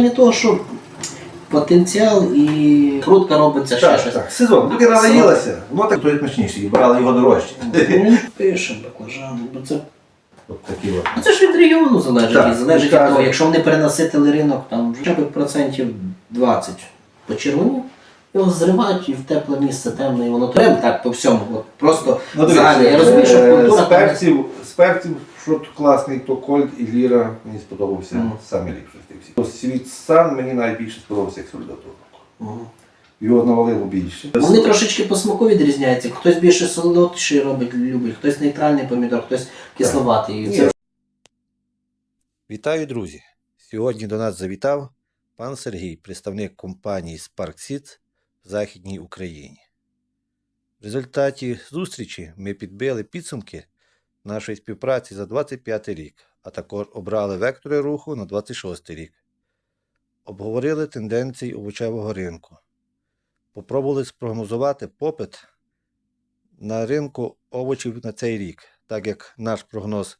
Не того, що потенціал і крутка робиться ще Так, щось. так. Сезон. Людина наїлася, воно так то як смачніше, і брали його дорожче. Ну, Пишемо баклажани, бо це, От такі от. ну, це ж від регіону залежить. Так, і залежить від так. того, якщо вони перенаситили ринок, там вже б процентів 20 по червоні, його зривають і в тепле місце темне, і воно прям так по всьому. От, просто Ну, загально. Я розумію, що е, культура з перців, з перців, що тут класний, то Кольт і Ліра мені сподобався Мгм. саме ліпше з тих всіх. То Світ Сан мені найбільше сподобався як солідатур. Мгм. Його навалило більше. Вони трошечки по смаку відрізняються. Хтось більше солодший робить, любить, хтось нейтральний помідор, хтось кисловатий. Це Вітаю, друзі! Сьогодні до нас завітав пан Сергій, представник компанії Spark Seeds в Західній Україні. В результаті зустрічі ми підбили підсумки нашої співпраці за 25 рік, а також обрали вектори руху на 26 рік. Обговорили тенденції овочевого ринку. Попробували спрогнозувати попит на ринку овочів на цей рік, так як наш прогноз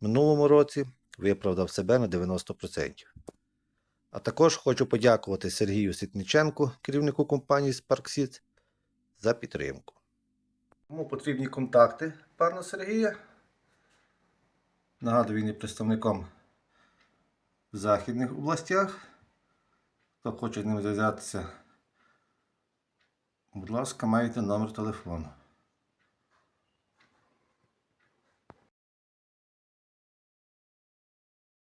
в минулому році виправдав себе на 90%. А також хочу подякувати Сергію Ситниченку, керівнику компанії SparkSeed, за підтримку. Кому потрібні контакти пана Сергія. Нагадую, він є представником в західних областях. Хто хоче з ним зв'язатися, будь ласка, маєте номер телефону.